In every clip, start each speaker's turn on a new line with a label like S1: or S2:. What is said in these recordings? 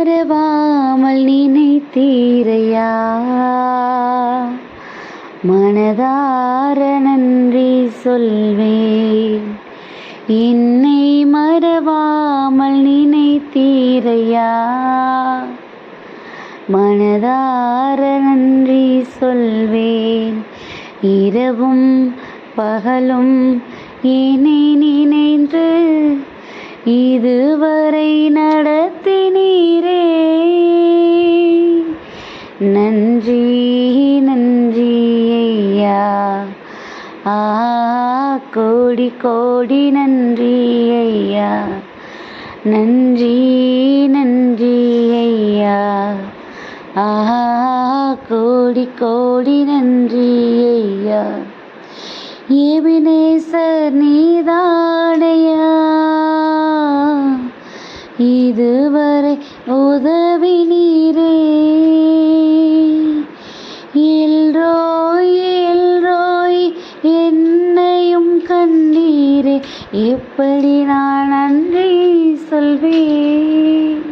S1: மறவாமல் நினைத்தீரையா? மனதார நன்றி சொல்வேன். என்னை மறவாமல் நினைத்தீரையா? மனதார நன்றி சொல்வேன். இரவும் பகலும் என்னை நினைந்து இதுவரை நடத்தினீரே. நன்றி நன்றி ஐயா. ஆ கோடி கோடி நன்றி ஐயா. நன்றி நன்றி ஐயா. ஆ கோடி கோடி நன்றி ஐயா. ஏபினேசர் நீ இதுவரை உதவி நீரே எல்ரோய் எல்ரோய் என்னையும் கண்டீரே. எப்படி நான் நன்றி சொல்வேன்?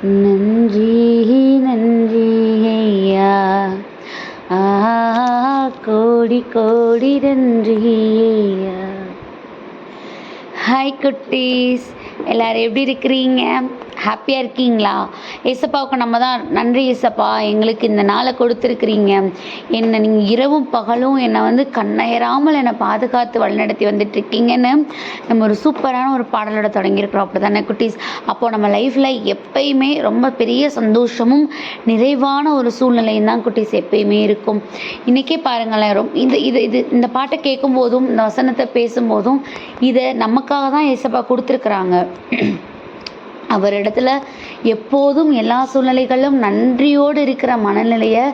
S1: நன்றி நன்றி ஐயா. ஆ கோடி கோடி நன்றி ஐயா. ஹாய் குட்டீஸ். எல்லாரும் எப்படி இருக்கிறீங்க? ஹாப்பியாக இருக்கீங்களா? ஏசப்பாவுக்கு நம்ம தான் நன்றி ஏசப்பா எங்களுக்கு இந்த நாளை கொடுத்துருக்குறீங்க. என்னை நீங்கள் இரவும் பகலும் என்னை வந்து கண்ணயராமல் என்னை பாதுகாத்து வழிநடத்தி வந்துட்டு இருக்கீங்கன்னு நம்ம ஒரு சூப்பரான ஒரு பாடலோட தொடங்கியிருக்கிறோம். அப்படி தானே குட்டீஸ்? அப்போது நம்ம லைஃப்பில் எப்பயுமே ரொம்ப பெரிய சந்தோஷமும் நிறைவான ஒரு சூழ்நிலையும் தான் குட்டீஸ் எப்பயுமே இருக்கும். இன்றைக்கே பாருங்களேன் ரொம்ப இந்த இது இது இந்த பாட்டை கேட்கும்போதும் இந்த வசனத்தை பேசும்போதும் இதை நமக்காக தான் ஏசப்பா கொடுத்துருக்குறாங்க. அவரிடத்துல எப்போதும் எல்லா சூழ்நிலைகளிலும் நன்றியோடு இருக்கிற மனநிலையை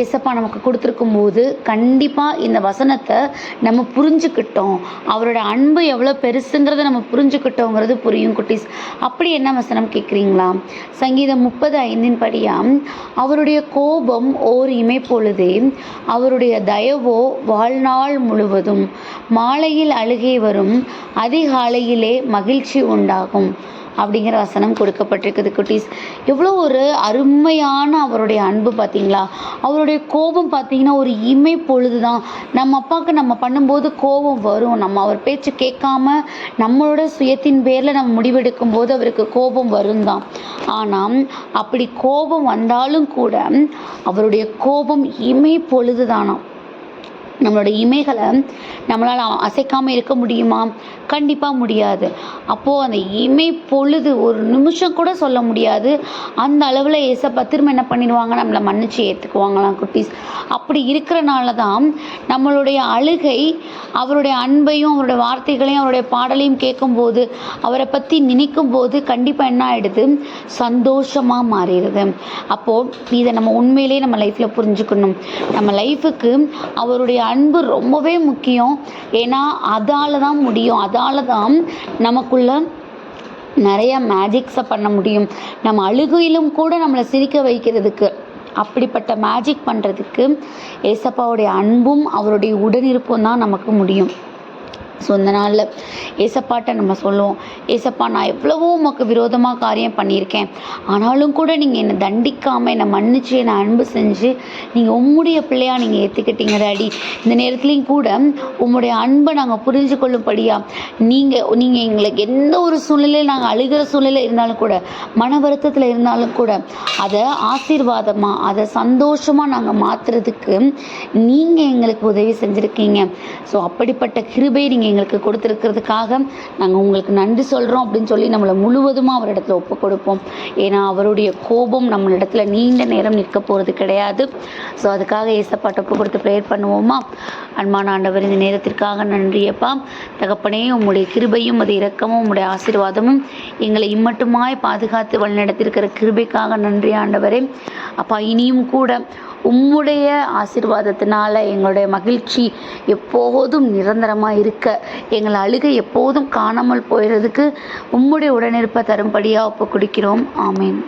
S1: ஏசப்பா நமக்கு கொடுத்துருக்கும் போது கண்டிப்பாக இந்த வசனத்தை நம்ம புரிஞ்சுக்கிட்டோம். அவரோட அன்பு எவ்வளோ பெருசுங்கிறத நம்ம புரிஞ்சுக்கிட்டோங்கிறது புரியும் குட்டீஸ். அப்படி என்ன வசனம் கேட்குறீங்களா சங்கீதம் முப்பது ஐந்தின் படியாம் அவருடைய கோபம் ஓர் இமை பொழுதே அவருடைய தயவோ வாழ்நாள் முழுவதும். மாலையில் அழுகை வரும் அதிகாலையிலே மகிழ்ச்சி உண்டாகும். அப்படிங்கிற வசனம் கொடுக்கப்பட்டிருக்குது குட்டீஸ். எவ்வளோ ஒரு அருமையான அவருடைய அன்பு பார்த்தீங்களா அவருடைய கோபம் பார்த்தீங்கன்னா ஒரு இமை பொழுது தான் நம்ம அப்பாவுக்கு நம்ம பண்ணும்போது கோபம் வரும். நம்ம அவர் பேச்சு கேட்காம நம்மளோட சுயத்தின் பேரில் நம்ம முடிவெடுக்கும் போது அவருக்கு கோபம் வரும் தான் ஆனால் அப்படி கோபம் வந்தாலும் கூட அவருடைய கோபம் இமை பொழுது தானாம் நம்மளோட இமைகளை நம்மளால் அசைக்காமல் இருக்க முடியுமா? கண்டிப்பாக முடியாது. அப்போது அந்த இமை பொழுது ஒரு நிமிஷம் கூட சொல்ல முடியாது. அந்த அளவில் ஏசப்பா திரும்ப என்ன பண்ணிடுவாங்க? நம்மளை மன்னிச்சு ஏற்றுக்குவாங்களாம் குட்டீஸ். அப்படி இருக்கிறனால தான் நம்மளுடைய அழுகை அவருடைய அன்பையும் அவருடைய வார்த்தைகளையும் அவருடைய பாடலையும் கேட்கும்போது அவரை பற்றி நினைக்கும் போது கண்டிப்பாக என்ன ஆகிடுது சந்தோஷமாக மாறிடுது. அப்போது இதை நம்ம உண்மையிலேயே நம்ம லைஃப்பில் புரிஞ்சுக்கணும். நம்ம லைஃபுக்கு அவருடைய அன்பு ரொம்பவே முக்கியம். ஏன்னா அதால் தான் முடியும். அதால் தான் நமக்குள்ள நிறைய மேஜிக்ஸை பண்ண முடியும். நம்ம அழுகையிலும் கூட நம்மளை சிரிக்க வைக்கிறதுக்கு அப்படிப்பட்ட மேஜிக் பண்ணுறதுக்கு ஏசப்பாவுடைய அன்பும் அவருடைய உடனிருப்பும் தான் நமக்கு முடியும். ஸோ இந்த நாளில் ஏசப்பாட்ட நம்ம சொல்லுவோம் ஏசப்பா நான் எவ்வளவோ உமக்கு விரோதமாக காரியம் பண்ணியிருக்கேன். ஆனாலும் கூட நீங்கள் என்னை தண்டிக்காமல் என்னை மன்னிச்சு என்னை அன்பு செஞ்சு நீங்கள் உம்முடைய பிள்ளையாக நீங்கள் ஏற்றுக்கிட்டீங்க டாடி. இந்த நேரத்துலையும் கூட உம்முடைய அன்பை நாங்கள் புரிஞ்சு கொள்ளும்படியாக நீங்கள் நீங்கள் எங்களுக்கு எந்த ஒரு சூழ்நிலையில் நாங்கள் அழுகிற சூழ்நிலை இருந்தாலும் கூட மன வருத்தத்தில் இருந்தாலும் கூட அதை ஆசீர்வாதமாக அதை சந்தோஷமாக நாங்கள் மாற்றுறதுக்கு நீங்கள் எங்களுக்கு உதவி செஞ்சுருக்கீங்க. ஸோ அப்படிப்பட்ட கிருபை நீங்கள் எங்களுக்கு கொடுத்துருக்கிறதுக்காக நாங்கள் உங்களுக்கு நன்றி சொல்கிறோம் அப்படின்னு சொல்லி நம்மளை முழுவதுமாக அவரிடத்துல ஒப்பு கொடுப்போம். ஏன்னா அவருடைய கோபம் நம்மளிடத்துல நீண்ட நேரம் நிற்க போகிறது கிடையாது. ஸோ அதுக்காக ஏசப்பாட்ட ஒப்பு கொடுத்து ப்ரேயர் பண்ணுவோமா? அன்பான ஆண்டவர் இந்த நேரத்திற்காக நன்றியப்பா தகப்பனே உம்முடைய கிருபையும் அது இரக்கமும் உம்முடைய ஆசீர்வாதமும் எங்களை இம்மட்டுமாய் பாதுகாத்து வழிநடத்திருக்கிற கிருபைக்காக நன்றி ஆண்டவரே. அப்பா இனியும் கூட உம்முடைய ஆசிர்வாதத்தினால எங்களுடைய மகிழ்ச்சி எப்போதும் நிரந்தரமாக இருக்க எங்கள் அழுகை எப்போதும் காணாமல் போயிடுறதுக்கு உம்முடைய உடனிருப்பை தரும்படியாக ஒப்பு கொடுக்கிறோம். ஆமேன்.